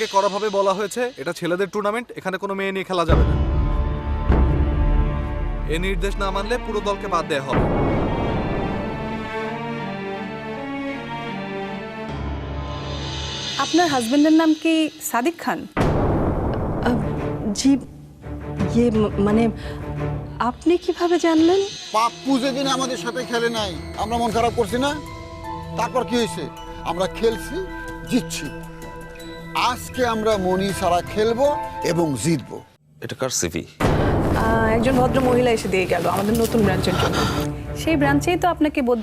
থেকে কড়াভাবে বলা হয়েছে এটা ছেলেদের টুর্নামেন্ট এখানে কোনো মেয়ে নিয়ে খেলা যাবে না। এ নির্দেশ না মানলে পুরো দলকে বাদ দেওয়া হবে। আপনার হাজবেন্ডের নাম কি সাদিক খান? জি ইয়ে মানে আপনি কীভাবে জানলেন? পাপ্পু যেদিন আমাদের সাথে খেলে নাই আমরা মন খারাপ করছি না? তারপর কি হয়েছে? আমরা খেলছি জিতছি। আজকে আমরা মনি ছাড়া খেলব এবং জিতবো। এটা কার সিভি একজন ভদ্র মহিলা এসে দিয়ে গেল আমাদের নতুন ব্রাঞ্চের জন্য। সেই ব্রাঞ্চেই তো আপনাকে বোধ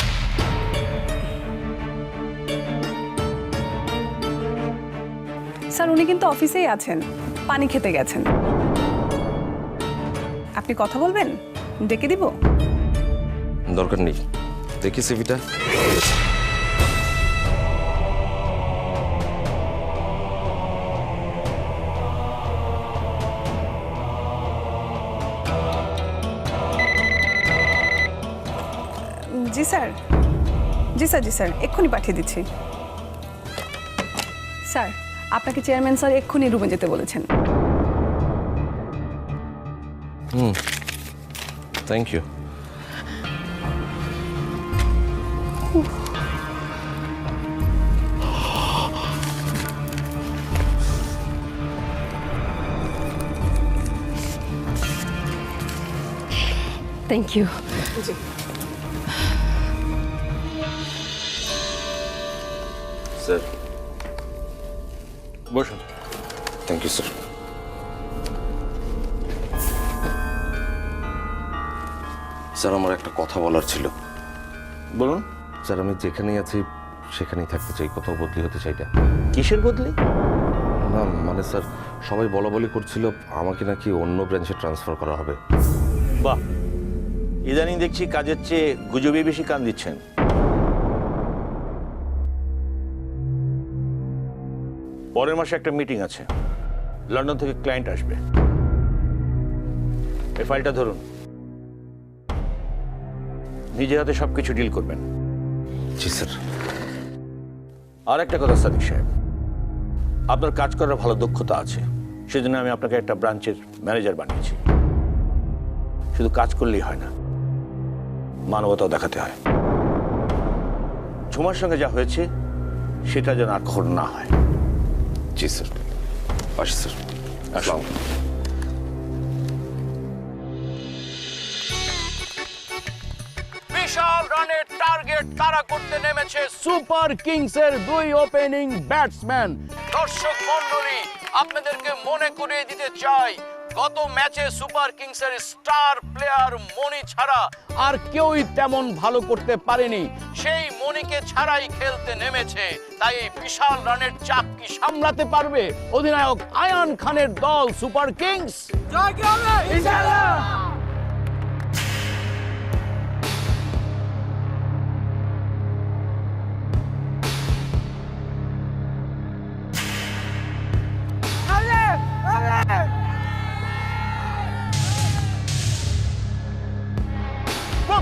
স্যার উনি কিন্তু অফিসেই আছেন পানি খেতে গেছেন। আপনি কথা বলবেন? ডেকে দিব? দরকার নেই। দেখি সিভিটা জি স্যার। জি স্যার জি স্যার এক্ষুনি পাঠিয়ে দিচ্ছি। স্যার আপনাকে চেয়ারম্যান স্যার এক্ষুনি রুমে যেতে বলেছেন। হুম। Thank you thank you sir. বসুন। থ্যাংক ইউ স্যার স্যার আমার একটা কথা বলার ছিল। বলুন। স্যার আমি যেখানেই আছি সেখানেই থাকতে চাই। কোথাও বদলি হতে চাই না। কিসের বদলি? না মানে স্যার সবাই বলা বলি করছিল আমাকে নাকি অন্য ব্রাঞ্চে ট্রান্সফার করা হবে। বাহ। ইদানিং দেখছি কাজের চেয়ে গুজবে বেশি কান দিচ্ছেন। পরের মাসে একটা মিটিং আছে। লন্ডন থেকে ক্লায়েন্ট আসবে। এই ফাইলটা ধরুন। নিজে হাতে সব কিছু ডিল করবেন। জি স্যার। আর একটা কথা সাদিক সাহেব। আপনার কাজ করার ভালো দক্ষতা আছে। সেজন্য আমি আপনাকে একটা ব্রাঞ্চের ম্যানেজার বানিয়েছি। শুধু কাজ করলেই হয় না মানবতাও দেখাতে হয়। ঝুমার সঙ্গে যা হয়েছে সেটা যেন আর না হয়। জি, স্যার। আসি স্যার। আসুন। বিশাল রানের টার্গেট তারা করতে নেমেছে সুপার কিংসের দুই ওপেনিং ব্যাটসম্যান। দর্শক মন্ডলী আপনাদেরকে মনে করিয়ে দিতে চাই গত ম্যাচে সুপার কিংসের স্টার প্লেয়ার মনি ছাড়া আর কেউই তেমন ভালো করতে পারেনি। সেই মনিকে ছাড়াই খেলতে নেমেছে। তাই এই বিশাল রানের চাপ কি সামলাতে পারবে? অধিনায়ক আয়ান খানের দল সুপার কিংস।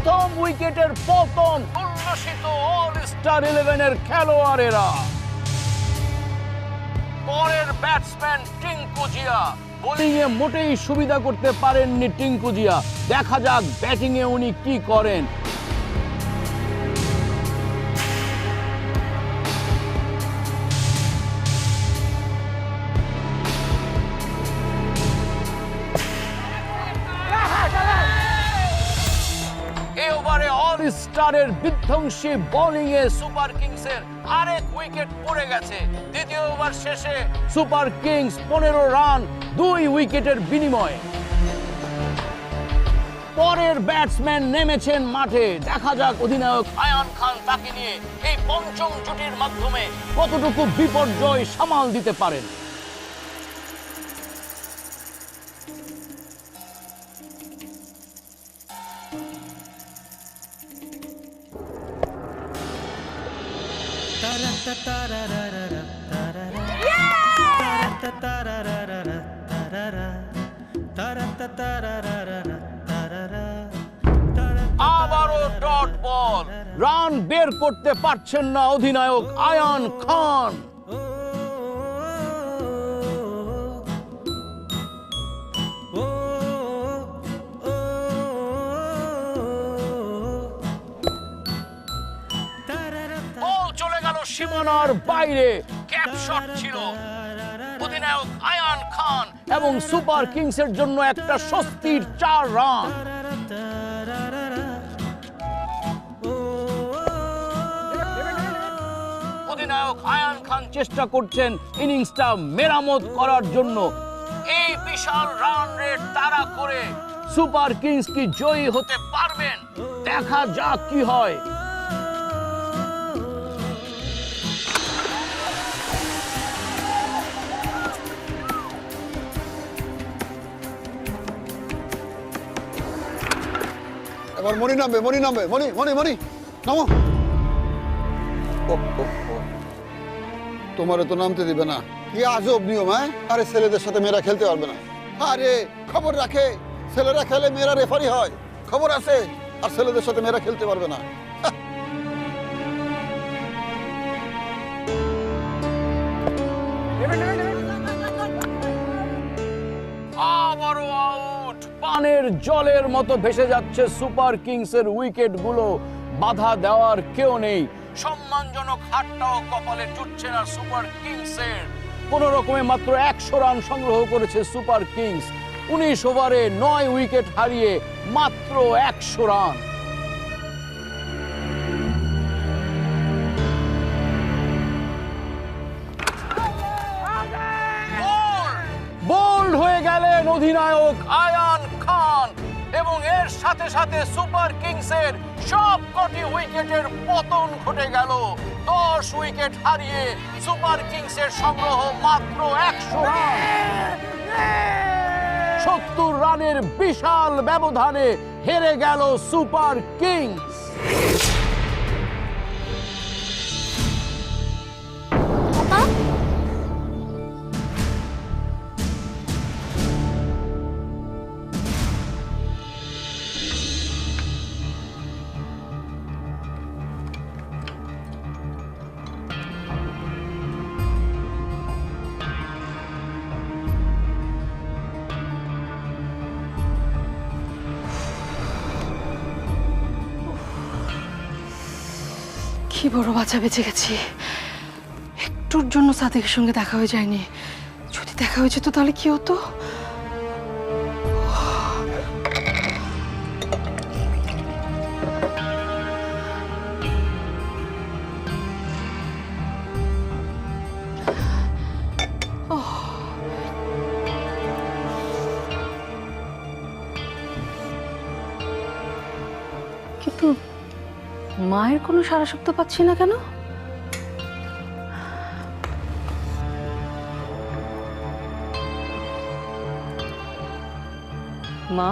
প্রথম উইকেটের পতন উল্লাসিত অল স্টার ইলেভেনের খেলোয়াড়েরা। পরের ব্যাটসম্যান টিঙ্কু জিয়া। বোলিং এ মোটেই সুবিধা করতে পারেননি টিঙ্কু জিয়া। দেখা যাক ব্যাটিং এ উনি কি করেন। অল বিধ্বংসী বোলিং এ সুপার কিংসের আরেক উইকেট পড়ে গেছে। দ্বিতীয় ওভার শেষে সুপার কিংস পনেরো রান, দুই উইকেটের বিনিময়ে। পরের ব্যাটসম্যান নেমেছেন মাঠে। দেখা যাক অধিনায়ক আয়ান খান তাকে নিয়ে এই পঞ্চম জুটির মাধ্যমে কতটুকু বিপর্যয় সামাল দিতে পারেন। আবারও রান বের করতে পারছেন না অধিনায়ক আয়ান খান। সীমানার বাইরে ক্যাপশট ছিল। অধিনায়ক আয়ান খান এবং সুপার কিংসের জন্য একটা স্বস্তির চার রান। অধিনায়ক আয়ান খান চেষ্টা করছেন ইনিংসটা মেরামত করার জন্য। এই বিশাল রান রেট তারা করে সুপার কিংস কি জয়ী হতে পারবেন? দেখা যাক কি হয়। এবার মনি নামবে মনি নামবে মনি মনি মনি নামো। তোমারে তো নামতে দিবে না। কি আজব নিয়ম হ্যাঁ? আরে ছেলেদের সাথে মেয়েরা খেলতে পারবে না। আরে খবর রাখে ছেলেরা খেলে মেয়েরা রেফারি হয়। খবর আছে আর ছেলেদের সাথে মেয়েরা খেলতে পারবে না। আবারও আউট পানের জলের মতো ভেসে যাচ্ছে সুপার কিংসের উইকেটগুলো বাধা দেওয়ার কেউ নেই। সম্মানজনক হাতটাও কপালে জুটছে না সুপার কিংসের। কোন রকমে মাত্র একশো রান সংগ্রহ করেছে সুপার কিংস। উনিশ ওভারে নয় উইকেট হারিয়ে মাত্র একশো রান। বোল্ড হয়ে গেলেন অধিনায়ক এর সাথে সাথে সুপার কিংসের সব কটি উইকেটের পতন ঘটে গেল। দশ উইকেট হারিয়ে সুপার কিংসের সংগ্রহ মাত্র একশো সত্তর রানের বিশাল ব্যবধানে হেরে গেল সুপার কিংস। কি বড় বাঁচা বেঁচে গেছি। একটুর জন্য সাদেকের সঙ্গে দেখা হয়ে যায়নি। যদি দেখা হয়ে যেত তাহলে কি হতো? মায়ের কোনো সারা শব্দ পাচ্ছি না কেন? মা?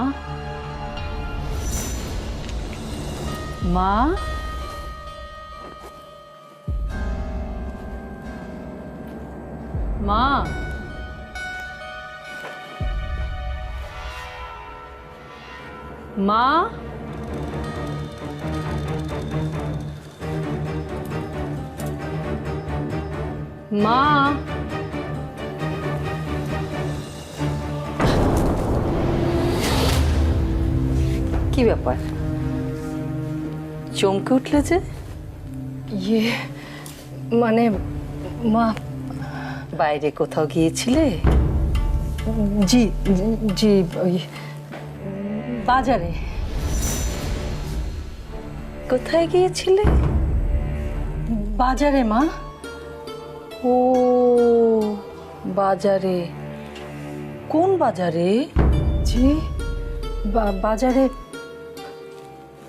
মা? মা? মা? মা। কি ব্যাপার? চমকে উঠলে যে? ইয়ে মানে মা। বাইরে কোথাও গিয়েছিলে? জি জি ওই বাজারে। কোথায় গিয়েছিলে? বাজারে মা। ও বাজারে। কোন বাজারে? জি বা- বাজারে।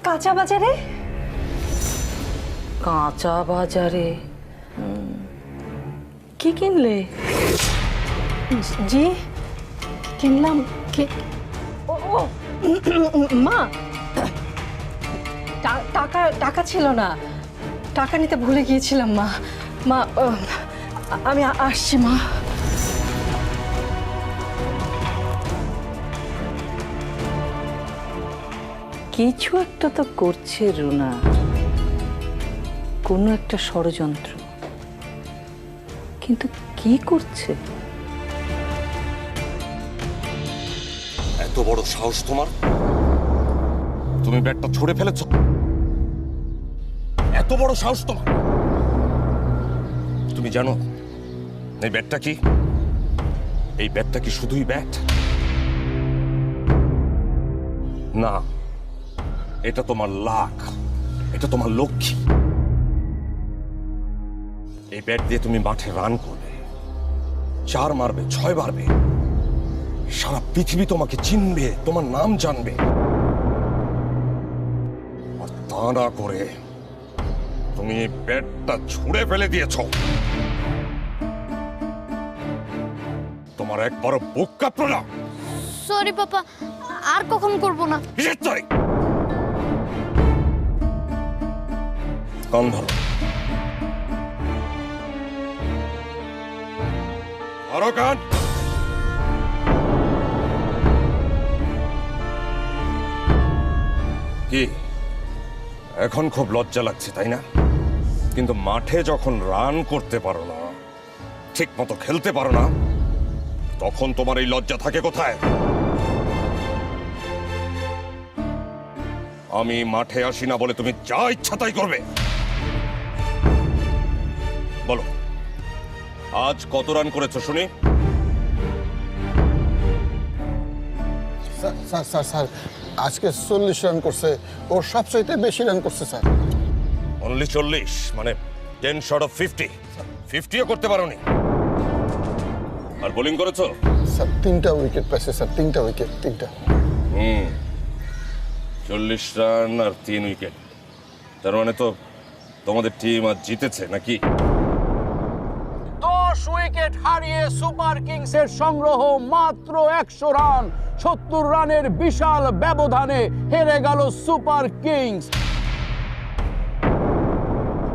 কাঁচা বাজারে? কাঁচা বাজারে। কি কিনলে? জি কিনলাম কি ও মা! টাকা টাকা ছিল না। টাকা নিতে ভুলে গিয়েছিলাম মা। মা আমি আসছি, মা। কিছু একটা তো করছে রুনা। কোনো একটা ষড়যন্ত্র। কিন্তু কি করছে? এত বড় সাহস তোমার? তুমি ব্যাটটা ছুড়ে ফেলেছ? এত বড় সাহস তোমার? তুমি জানো এই ব্যাটটা কি? এই ব্যাটটা কি শুধুই ব্যাট? না, এটা তোমার লাখ এটা তোমার লক্ষ্মী। এই ব্যাট দিয়ে তুমি মাঠে রান করবে, চার মারবে, ছয় মারবে। সারা পৃথিবী তোমাকে চিনবে, তোমার নাম জানবে। আর তা না করে তুমি ব্যাটটা ছুঁড়ে ফেলে দিয়েছ। তোমার একবারও বুক কাঁপলো না। সরি পাপা আর কখন করব না? কিসের কান। কি? এখন খুব লজ্জা লাগছে তাই না? কিন্তু মাঠে যখন রান করতে পারো না ঠিক মতো খেলতে পারো না তখন তোমার এই লজ্জা থাকে কোথায়? আমি মাঠে আসি না বলে তুমি যা ইচ্ছা তাই করবে। বলো আজ কত রান করেছ শুনি? স্যার স্যার স্যার আজকে চল্লিশ রান করছে। ওর সবচাইতে বেশি রান করছে স্যার। অনলি চল্লিশ মানে টেন শর্ট অফ ফিফটি। ফিফটিও করতে পারো পারোনি। আর বোলিং করেছ? স্যার তিনটা উইকেট পাইছে স্যার তিনটা উইকেট তিনটা। হুম। চল্লিশ রান আর তিন উইকেট তার মানে তো তোমাদের টিম আজ জিতেছে নাকি? দশ উইকেট হারিয়ে সুপার কিংসের সংগ্রহ মাত্র একশো রান সত্তর রানের বিশাল ব্যবধানে হেরে গেল সুপার কিংস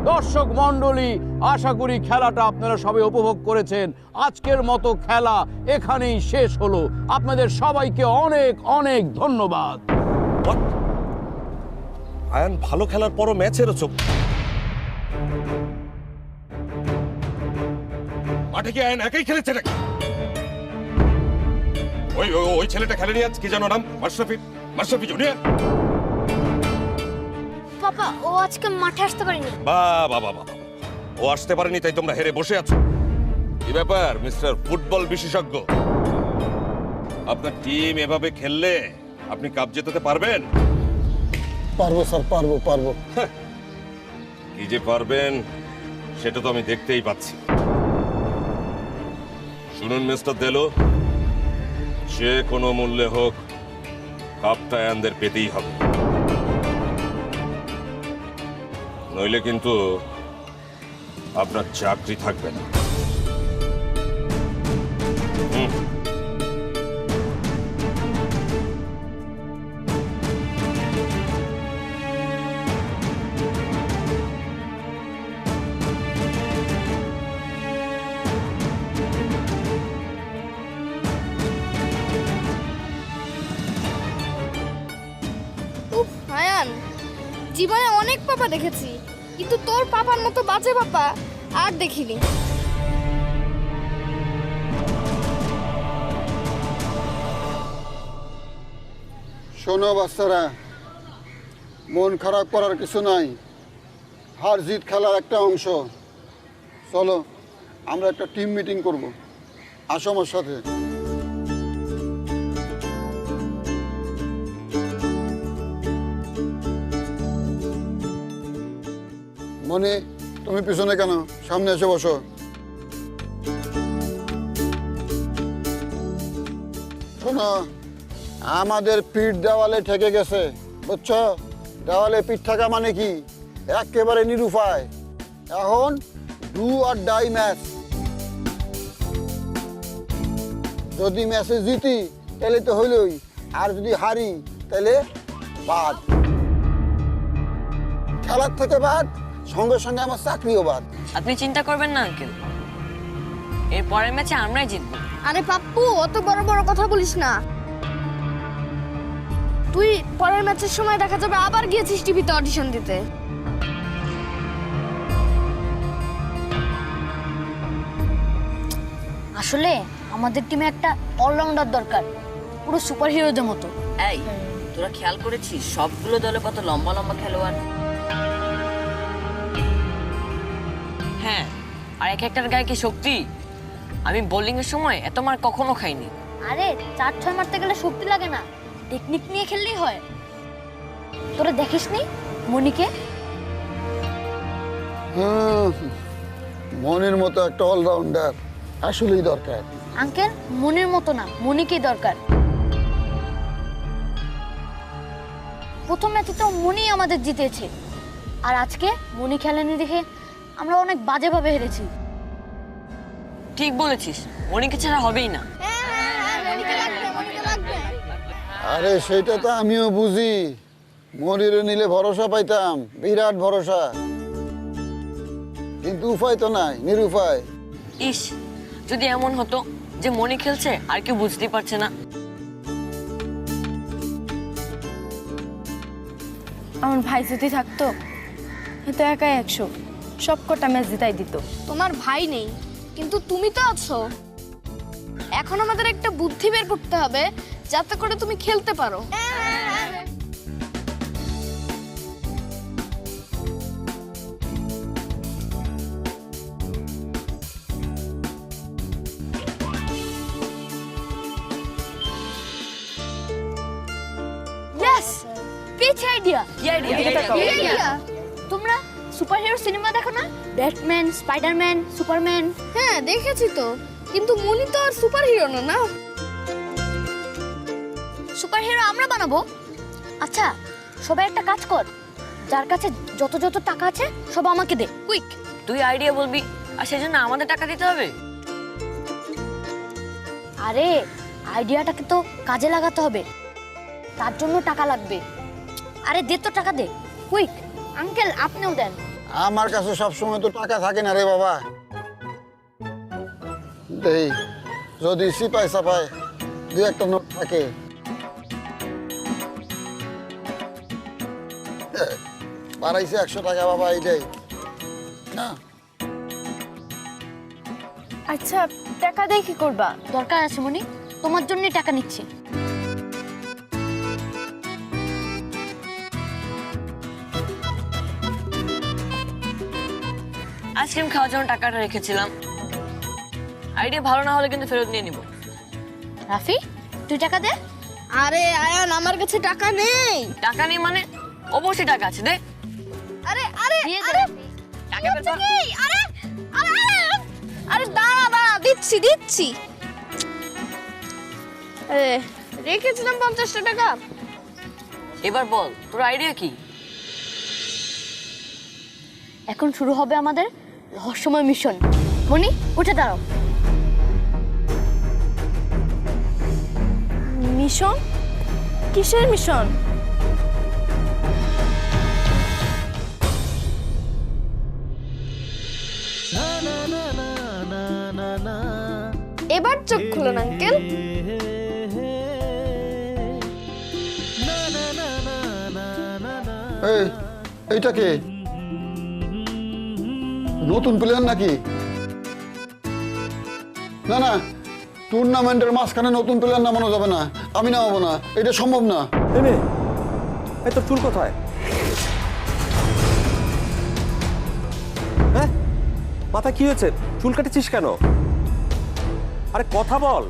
দর্শক মণ্ডলী, আশা করি খেলাটা আপনারা সবাই উপভোগ করেছেন। আজকের মতো খেলা এখানেই শেষ হলো। আপনাদের সবাইকে অনেক অনেক ধন্যবাদ? আয়ান, ভালো খেলার পরও ম্যাচ হেরেছ? মাঠে কি আয়ান একাই খেলেছে নাকি ওই, ওই- ওই ছেলেটা খেলেনি আজ, কি জানো নাম? মাশরাফি মাশরাফি জুনিয়র পাপা ও আজকে মাঠে আসতে পারেনি। বা বাবা বাবা ও আসতে পারেনি তাই তোমরা হেরে বসে আছো। কি ব্যাপার মিস্টার ফুটবল বিশেষজ্ঞ? আপনার টিম এভাবে খেললে আপনি কাপ জেতাতে পারবেন? পারব স্যার পারব পারব। কি যে পারবেন সেটা তো আমি দেখতেই পাচ্ছি। শুনুন মিস্টার দেলো যে কোনো মূল্যে হোক কাপটা আয়ানদের পেতেই হবে। নইলে কিন্তু আপনার চাকরি থাকবে না। জীবনে অনেক পাপা দেখেছি, কিন্তু তোর পাপার মতো বাজে পাপা আর দেখিনি। শোনো বাচ্চারা, মন খারাপ করার কিছু নাই। হার জিত খেলার একটা অংশ। চলো, আমরা একটা টিম মিটিং করব। আসো আমার সাথে। মনে তুমি পিছনে কেন? সামনে এসে বসো। শোনো, আমাদের পিঠ দেওয়ালে ঠেকে গেছে, বুঝছ? দেওয়ালে পিঠ থাকা মানে কি? একেবারে নিরুপায়। এখন ডু আর ডাই ম্যাচ যদি ম্যাচে জিতি, তাহলে তো হইলই। আর যদি হারি, তাহলে বাদ। খেলার থেকে বাদ? সঙ্গে সঙ্গে আমার চাকরিও বাদ। আপনি চিন্তা করবেন না আঙ্কেল। এর পরের ম্যাচে আমরাই জিতবো। আরে পাপ্পু অত বড় বড় কথা বলিস না। তুই পরের ম্যাচের সময় দেখা যাবে আবার গিয়েছিস টিভিতে অডিশন দিতে। আসলে আমাদের টিমে একটা অলরাউন্ডার দরকার পুরো সুপার হিরোদের মতো। এই তোরা খেয়াল করেছিস? সবগুলো দলে কত লম্বা লম্বা খেলোয়াড়। হ্যাঁ আর এক একটার গায়ে কি শক্তি? আমি বোলিং এর সময় এত মার কখনো খাইনি। আরে চার ছয় মারতে গেলে শক্তি লাগে না। টেকনিক নিয়ে খেললেই হয়। তোরা দেখিসনি মনিকে? হুম, মনির মতো একটা অলরাউন্ডার আসলেই দরকার। আঙ্কেল মনির মতো না মনিকেই দরকার। প্রথম ম্যাচে তো মনি আমাদের জিতেছে। আর আজকে মনি খেলেনি দেখে আমরা অনেক বাজেভাবে হেরেছি। ঠিক বলেছিস। মনিকে ছাড়া হবেই না। আরে সেটা তো আমিও বুঝি। মনির নিলে ভরসা পাইতাম বিরাট ভরসা। কিন্তু উপায় তো নাই নিরুপায়। ইস যদি এমন হতো যে মনি খেলছে আর কেউ বুঝতেই পারছে না। আমার ভাই যদি থাকতো এ তো একাই একশো। সব কটা ম্যাচ জিতাই দিত। তোমার ভাই নেই কিন্তু তুমি তো আছো। এখন আমাদের একটা বুদ্ধি বের করতে হবে যাতে করে তুমি খেলতে পারো। ইয়েস পিচ আইডিয়া তোমরা সুপারহিরো সিনেমা দেখো না? ব্যাটম্যান স্পাইডারম্যান সুপারম্যান হ্যাঁ দেখেছি তো। কিন্তু মুনি তো আর সুপারহিরো না না? সুপারহিরো আমরা বানাবো? আচ্ছা সবাই একটা কাজ কর। যার কাছে যত যত টাকা আছে সব আমাকে দে। কুইক তুই আইডিয়া বলবি। আর সেজন্য আমাদের টাকা দিতে হবে? আরে আইডিয়াটাকে তো কাজে লাগাতে হবে। তার জন্য টাকা লাগবে। আরে দে তো টাকা দে। কুইক আঙ্কেল আপনিও দেন। আমার কাছে সবসময় তো টাকা থাকে না রে বাবা। দেই, যদি সিপাই সাপাই দু একটা নোট থাকে। বাড়াইছে একশো টাকা বাবা এইটাই না। আচ্ছা টাকা দিয়ে কি করবা? দরকার আছে মনি। তোমার জন্যই টাকা নিচ্ছি। আইসক্রিম খাওয়ার জন্য টাকাটা রেখেছিলাম। আইডিয়া ভালো না হলে কিন্তু ফেরত নিয়ে নিব। রাফি তুই টাকা দে। আরে আয়ান আমার কাছে টাকা নেই। টাকা নেই মানে অবশ্যই টাকা আছে দে। আরে আরে আরে টাকা বের কর। আরে আরে আরে আরে দাঁড়া দাঁড়া দিচ্ছি দিচ্ছি। আরে রেখেছিলাম পঞ্চাশটা টাকা। এবার বল তোর আইডিয়া কি? এখন শুরু হবে আমাদের রহস্যময় মিশন। মনি উঠে দাঁড়াও। মিশন? কিসের মিশন? এবার চোখ খুলুন, আঙ্কেল। এই, এইটা কে? নতুন প্লেয়ার নাকি? না না টুর্নামেন্টের মাঝখানে নতুন প্লেয়ার নামানো যাবে না। আমি নামাবো না, এটা সম্ভব না। তোর চুল কোথায়? হ্যাঁ? মাথা কি হয়েছে? চুল কাটেছিস কেন? আরে, কথা বল।